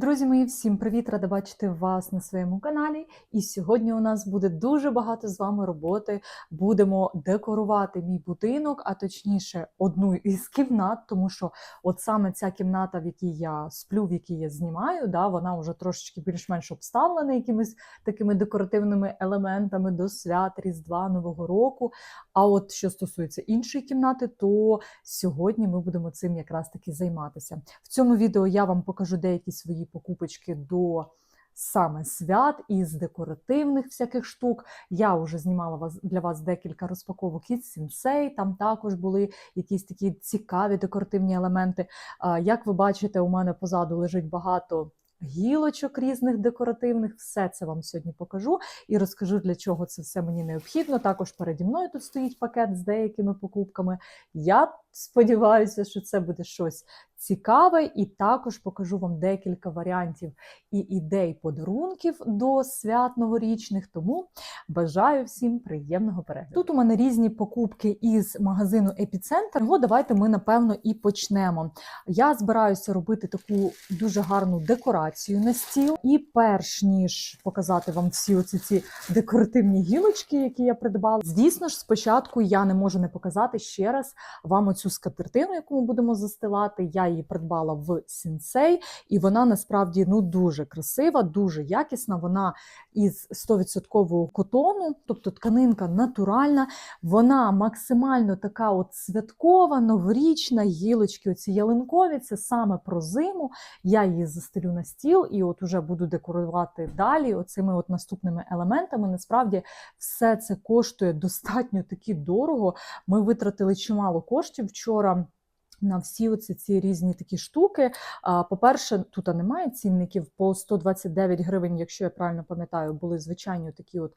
Друзі мої, всім привіт! Рада бачити вас на своєму каналі. І сьогодні у нас буде дуже багато з вами роботи. Будемо декорувати мій будинок, а точніше, одну із кімнат, тому що от саме ця кімната, в якій я сплю, в якій я знімаю, да, вона вже трошечки більш-менш обставлена якимись такими декоративними елементами до свят, Різдва, Нового року. А от що стосується іншої кімнати, то сьогодні ми будемо цим якраз таки займатися. В цьому відео я вам покажу деякі свої покупочки до саме свят із декоративних всяких штук. Я вже знімала вас для вас декілька розпаковок із Сінсей. Там також були якісь такі цікаві декоративні елементи. Як ви бачите, у мене позаду лежить багато. Гілочок різних декоративних, все це вам сьогодні покажу і розкажу, для чого це все мені необхідно. Також переді мною тут стоїть пакет з деякими покупками. Я сподіваюся, що це буде щось цікаве, і також покажу вам декілька варіантів і ідей подарунків до свят новорічних. Тому бажаю всім приємного перегляду. Тут у мене різні покупки із магазину Епіцентр. Його давайте ми напевно і почнемо. Я збираюся робити таку дуже гарну декорацію на стіл. І перш ніж показати вам всі оці ці декоративні гілочки, які я придбала, звісно ж, спочатку я не можу не показати ще раз вам оцю скатертину, яку ми будемо застилати. Я її придбала в Сінсей, і вона насправді ну дуже красива, дуже якісна. Вона із 100% котону, тобто тканинка натуральна. Вона максимально така от святкова, новорічна, гілочки, оці ялинкові. Це саме про зиму. Я її застелю на стіл і от уже буду декорувати далі. Оцими от наступними елементами. Насправді все це коштує достатньо таки дорого. Ми витратили чимало коштів вчора. На всі оці ці різні такі штуки. По-перше, тут немає цінників по 129 гривень, якщо я правильно пам'ятаю, були звичайні такі от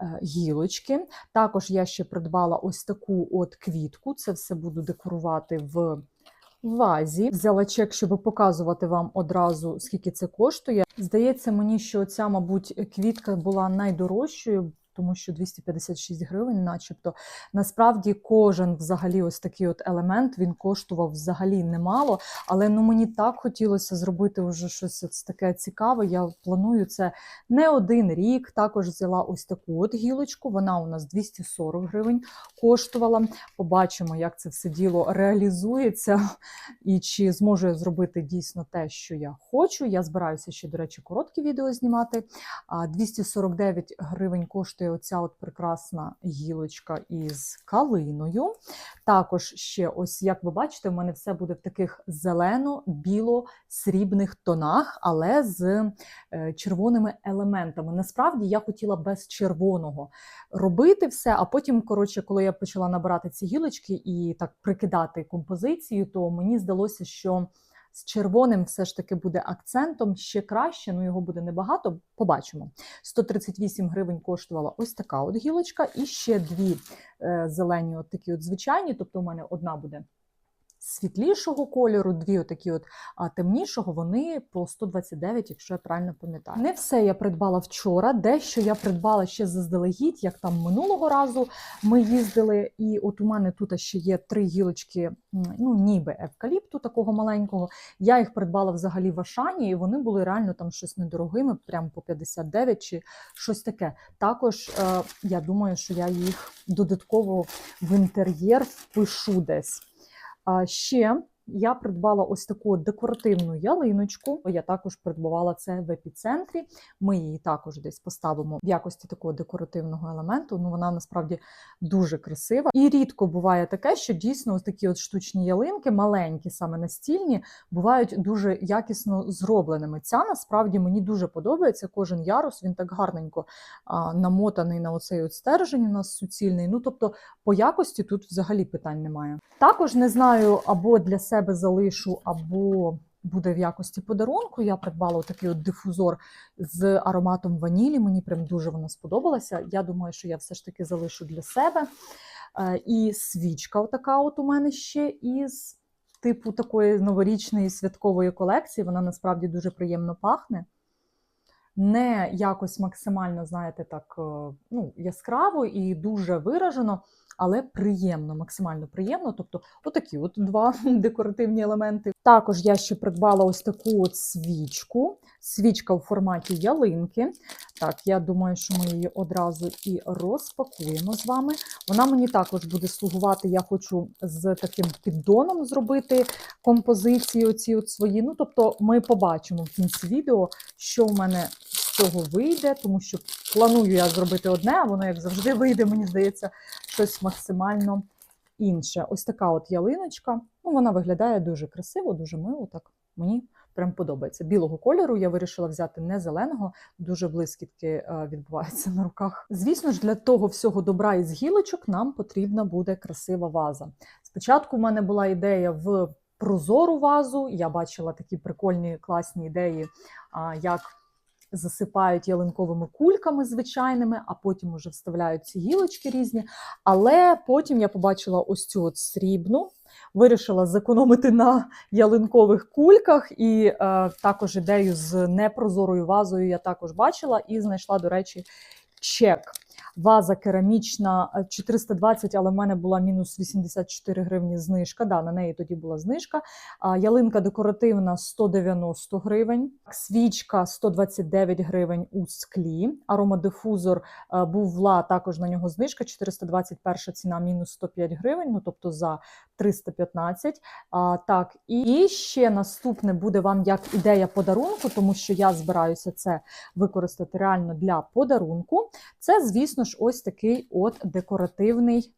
е, гілочки. Також я ще придбала ось таку от квітку. Це все буду декорувати в вазі. Взяла чек, щоб показувати вам одразу, скільки це коштує. Здається мені, що ця, мабуть, квітка була найдорожчою. Тому що 256 гривень, начебто, насправді кожен взагалі ось такий от елемент він коштував взагалі немало. Але ну мені так хотілося зробити вже щось ось таке цікаве. Я планую це не один рік. Також взяла ось таку от гілочку. Вона у нас 240 гривень коштувала. Побачимо, як це все діло реалізується і чи зможу я зробити дійсно те, що я хочу. Я збираюся ще, до речі, короткі відео знімати. 249 гривень коштує оця от прекрасна гілочка із калиною. Також ще, ось як ви бачите, в мене все буде в таких зелено-біло-срібних тонах, але з е, червоними елементами. Насправді я хотіла без червоного робити все, а потім, коротше, коли я почала набирати ці гілочки і так прикидати композицію, то мені здалося, що з червоним все ж таки буде акцентом ще краще, ну його буде небагато. Побачимо. 138 гривень коштувала ось така от гілочка, і ще дві е, зелені, от такі от звичайні. Тобто, у мене одна буде. Світлішого кольору, дві отакі от темнішого, вони по 129, якщо я правильно пам'ятаю. Не все я придбала вчора, дещо я придбала ще заздалегідь, як там минулого разу ми їздили. І от у мене тут ще є три гілочки, ну ніби евкаліпту такого маленького. Я їх придбала взагалі в Ашані, і вони були реально там щось недорогими, прямо по 59 чи щось таке. Також е, я думаю, що я їх додатково в інтер'єр впишу десь. Ще я придбала ось таку декоративну ялиночку. Я також придбавала це в епіцентрі. Ми її також десь поставимо в якості такого декоративного елементу. Ну вона насправді дуже красива. І рідко буває таке, що дійсно ось такі от штучні ялинки, маленькі, саме настільні, бувають дуже якісно зробленими. Ця насправді мені дуже подобається. Кожен ярус він так гарненько а, намотаний на оцей от стержень у нас суцільний. Ну тобто, по якості тут взагалі питань немає. Також не знаю, або для себе залишу, або буде в якості подарунку. Я придбала такий от дифузор з ароматом ванілі. Мені прям дуже вона сподобалася. Я думаю, що я все ж таки залишу для себе. Е, І свічка, отака от у мене ще із типу такої новорічної святкової колекції. Вона насправді дуже приємно пахне. Не якось максимально, знаєте, так е, ну, яскраво і дуже виражено, але приємно, максимально приємно. Тобто, отакі от два декоративні елементи. Також я ще придбала ось таку от свічку. Свічка у форматі ялинки. Так, я думаю, що ми її одразу і розпакуємо з вами. Вона мені також буде слугувати. Я хочу з таким піддоном зробити композиції оці от свої. Ну, тобто, ми побачимо в кінці відео, що в мене з цього вийде, тому що планую я зробити одне, а воно, як завжди, вийде, мені здається, щось максимально інше. Ось така от ялиночка. Ну, вона виглядає дуже красиво, дуже мило. Так мені прям подобається. Білого кольору я вирішила взяти не зеленого, дуже блискітки е, відбуваються на руках. Звісно ж, для того всього добра із гілочок нам потрібна буде красива ваза. Спочатку в мене була ідея в прозору вазу. Я бачила такі прикольні класні ідеї, як засипають ялинковими кульками звичайними, а потім уже вставляють ці гілочки різні. Але потім я побачила ось цю от срібну. Вирішила зекономити на ялинкових кульках, і е, також ідею з непрозорою вазою я також бачила і знайшла, до речі, чек. Ваза керамічна е, 420, але в мене була мінус 84 гривні знижка. Да, на неї тоді була знижка. Ялинка декоративна 190 гривень, свічка 129 гривень у склі. Аромадифузор е, був вла, також на нього знижка 421 ціна, мінус 105 гривень, ну тобто за 315. А, так, і ще наступне буде вам як ідея подарунку, тому що я збираюся це використати реально для подарунку. Це, звісно ж, ось такий от декоративний.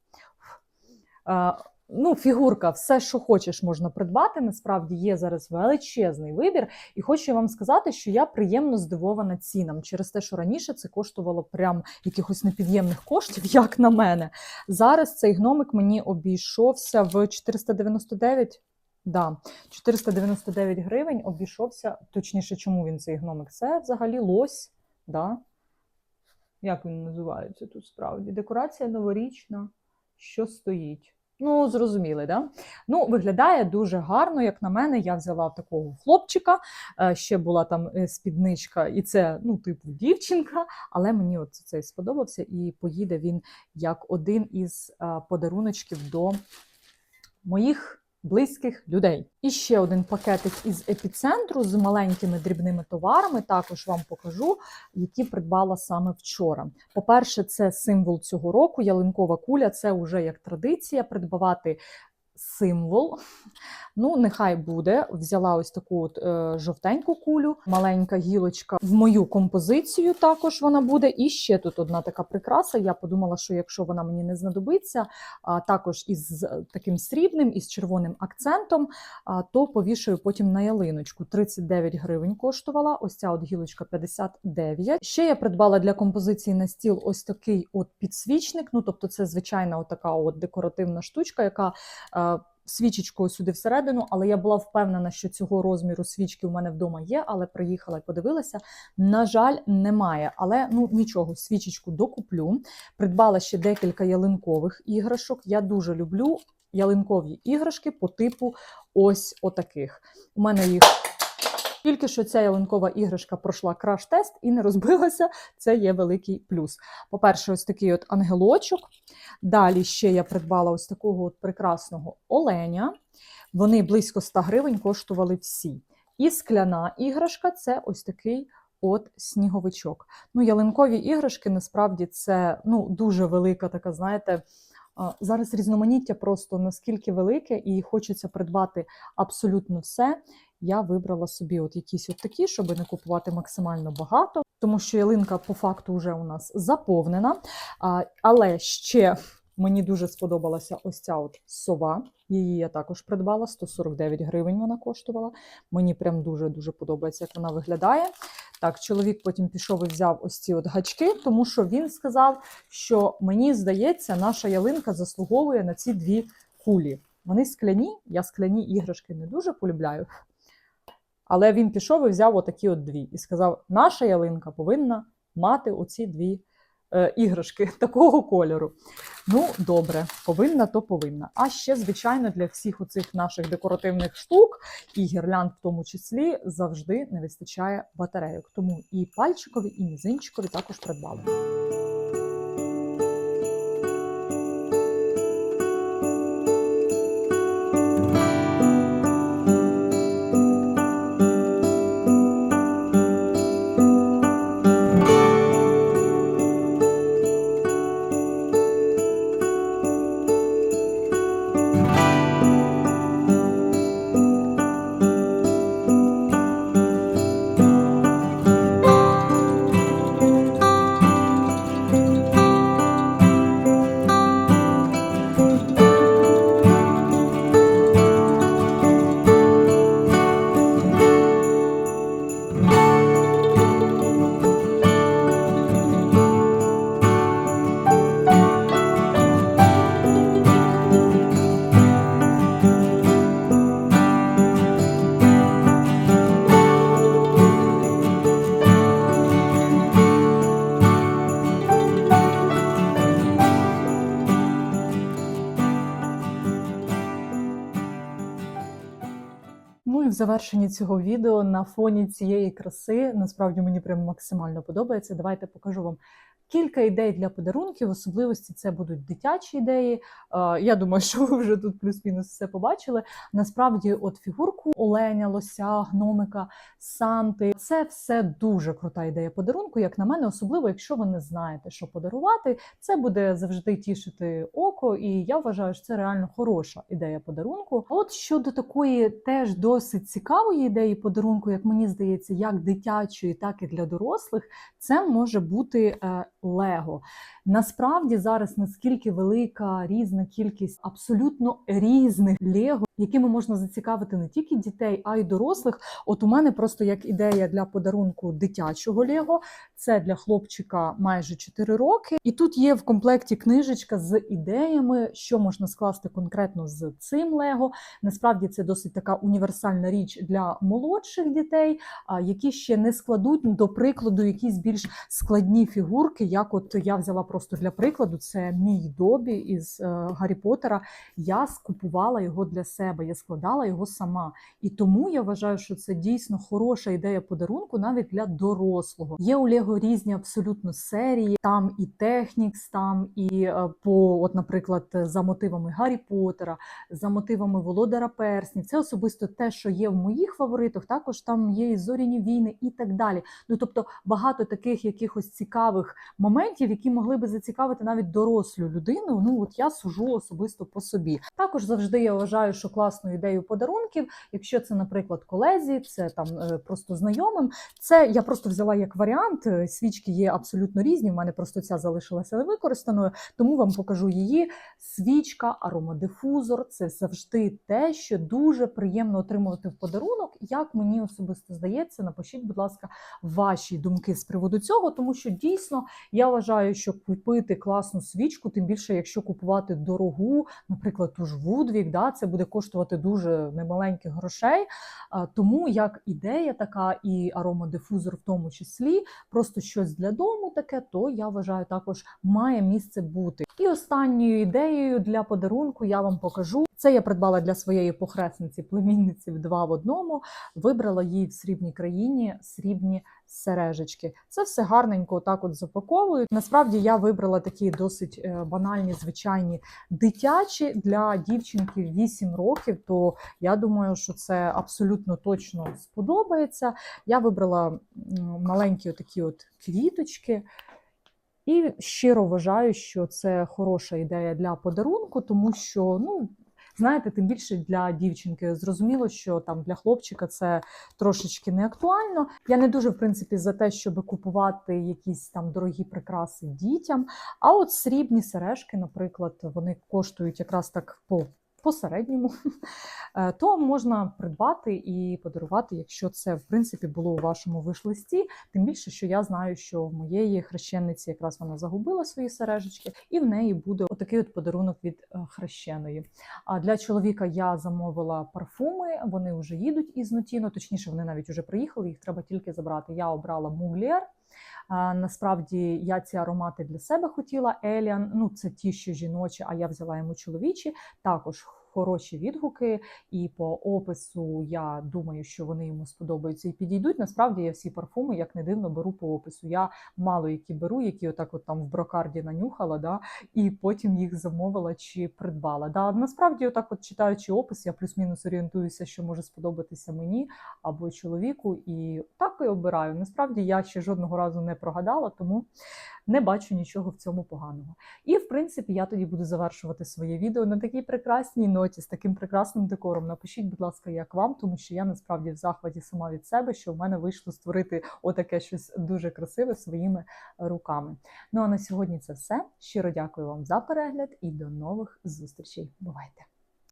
Ну, фігурка, все, що хочеш, можна придбати. Насправді є зараз величезний вибір. І хочу вам сказати, що я приємно здивована цінам через те, що раніше це коштувало прям якихось непід'ємних коштів, як на мене. Зараз цей гномик мені обійшовся в 499. Да, 499 гривень обійшовся. Точніше, чому він цей гномик? Це взагалі лось. Да? Як він називається тут справді? Декорація новорічна, що стоїть. Ну, зрозуміли, да? Ну, виглядає дуже гарно, як на мене. Я взяла такого хлопчика, е, ще була там е, спідничка, і це, ну, типу, дівчинка, але мені от цей сподобався, і поїде він як один із е, подаруночків до моїх близьких людей. І ще один пакетик із епіцентру з маленькими дрібними товарами. Також вам покажу, які придбала саме вчора. По-перше, це символ цього року. Ялинкова куля це вже як традиція придбавати. Символ, ну нехай буде. Взяла ось таку от е, жовтеньку кулю, маленька гілочка в мою композицію. Також вона буде. І ще тут одна така прикраса. Я подумала, що якщо вона мені не знадобиться, а також із таким срібним із червоним акцентом, а, то повішаю потім на ялиночку. 39 гривень коштувала. Ось ця от гілочка 59. Ще я придбала для композиції на стіл ось такий от підсвічник. Ну тобто, це звичайна от така от декоративна штучка, яка. Свічечкою сюди всередину, але я була впевнена, що цього розміру свічки у мене вдома є, але приїхала і подивилася. На жаль, немає. Але ну нічого, свічечку докуплю. Придбала ще декілька ялинкових іграшок. Я дуже люблю ялинкові іграшки по типу ось отаких. У мене їх. Тільки що ця ялинкова іграшка пройшла краш-тест і не розбилася. Це є великий плюс. По-перше, ось такий от ангелочок. Далі ще я придбала ось такого от прекрасного оленя. Вони близько 100 гривень коштували всі. І скляна іграшка це ось такий от сніговичок. Ну, ялинкові іграшки насправді це ну, дуже велика така, знаєте. Зараз різноманіття просто наскільки велике, і хочеться придбати абсолютно все. Я вибрала собі от якісь от такі, щоб не купувати максимально багато, тому що ялинка по факту вже у нас заповнена. А, Але ще мені дуже сподобалася ось ця от сова. Її я також придбала, 149 гривень вона коштувала. Мені прям дуже-дуже подобається, як вона виглядає. Так, чоловік потім пішов і взяв ось ці от гачки, тому що він сказав, що мені здається, наша ялинка заслуговує на ці дві кулі. Вони скляні, я скляні іграшки не дуже полюбляю. Але він пішов і взяв отакі от дві і сказав: наша ялинка повинна мати оці дві е, іграшки такого кольору. Ну, добре, повинна, то повинна. А ще, звичайно, для всіх оцих наших декоративних штук і гірлянд, в тому числі, завжди не вистачає батарейок. Тому і пальчикові, і мізинчикові також придбали. Завершенні цього відео на фоні цієї краси. Насправді мені прям максимально подобається. Давайте покажу вам кілька ідей для подарунків. В особливості це будуть дитячі ідеї. Е, Я думаю, що ви вже тут плюс-мінус все побачили. Насправді, от фігурку оленя, лося, гномика, санти це все дуже крута ідея подарунку, як на мене, особливо, якщо ви не знаєте, що подарувати. Це буде завжди тішити око, і я вважаю, що це реально хороша ідея подарунку. От щодо такої теж досить цікавої ідеї подарунку, як мені здається, як дитячої, так і для дорослих, це може бути е, Лего. Насправді зараз наскільки велика різна кількість абсолютно різних Лего, якими можна зацікавити не тільки дітей, а й дорослих. От у мене просто як ідея для подарунку дитячого Лего. Це для хлопчика майже 4 роки. І тут є в комплекті книжечка з ідеями, що можна скласти конкретно з цим Лего. Насправді це досить така універсальна річ для молодших дітей, які ще не складуть, до прикладу, якісь більш складні фігурки. Як от я взяла просто для прикладу, це мій добі із е, Гаррі Поттера. Я скупувала його для себе, я складала його сама. І тому я вважаю, що це дійсно хороша ідея подарунку навіть для дорослого. Є у Лего різні абсолютно серії. Там і Технікс, там і е, по, от, наприклад, за мотивами Гаррі Поттера, за мотивами Володара Перснів. Це особисто те, що є в моїх фаворитах. Також там є і зоряні війни і так далі. Ну тобто багато таких якихось цікавих моментів, які могли би зацікавити навіть дорослу людину. Ну от я сужу особисто по собі. Також завжди я вважаю, що класною ідеєю подарунків, якщо це, наприклад, колезі, це там е, просто знайомим. Це я просто взяла як варіант. Е, Свічки є абсолютно різні. У мене просто ця залишилася невикористаною, тому вам покажу її. Свічка, аромадифузор це завжди те, що дуже приємно отримувати в подарунок. Як мені особисто здається, напишіть, будь ласка, ваші думки з приводу цього, тому що дійсно я вважаю, що купити класну свічку, тим більше, якщо купувати дорогу, наприклад, ту ж Вудвік, да, це буде коштувати дуже немаленьких грошей. Тому як ідея така, і аромадифузор в тому числі, просто щось для дому таке, то я вважаю, також має місце бути. І останньою ідеєю для подарунку я вам покажу. Це я придбала для своєї похресниці, племінниці в два в одному. Вибрала їй в срібній країні срібні сережечки. Це все гарненько отак от запаковую. Насправді я вибрала такі досить е, банальні, звичайні дитячі для дівчинки 8 років. То я думаю, що це абсолютно точно сподобається. Я вибрала маленькі такі от квіточки. І щиро вважаю, що це хороша ідея для подарунку, тому що ну. Знаєте, тим більше для дівчинки зрозуміло, що там для хлопчика це трошечки не актуально. Я не дуже в принципі за те, щоб купувати якісь там дорогі прикраси дітям. А от срібні сережки, наприклад, вони коштують якраз так по. По середньому, Е, то можна придбати і подарувати, якщо це в принципі було у вашому виш-листі. Тим більше, що я знаю, що в моєї хрещениці якраз вона загубила свої сережечки, і в неї буде отакий от подарунок від е, хрещеної. А для чоловіка я замовила парфуми. Вони вже їдуть із Нотіно, точніше, вони навіть вже приїхали. Їх треба тільки забрати. Я обрала Муглєр. Насправді я ці аромати для себе хотіла. Еліан, ну це ті, що жіночі, а я взяла йому чоловічі. Також хороші відгуки, і по опису я думаю, що вони йому сподобаються і підійдуть. Насправді я всі парфуми, як не дивно, беру по опису. Я мало які беру, які отак от там в брокарді нанюхала, да, і потім їх замовила чи придбала. Да, Насправді, отак, от читаючи опис, я плюс-мінус орієнтуюся, що може сподобатися мені або чоловіку, і так і обираю. Насправді я ще жодного разу не прогадала, тому не бачу нічого в цьому поганого. І в принципі, я тоді буду завершувати своє відео на такій прекрасній ноті з таким прекрасним декором. Напишіть, будь ласка, як вам, тому що я насправді в захваті сама від себе, що в мене вийшло створити отаке щось дуже красиве своїми руками. Ну а на сьогодні це все. Щиро дякую вам за перегляд і до нових зустрічей. Бувайте!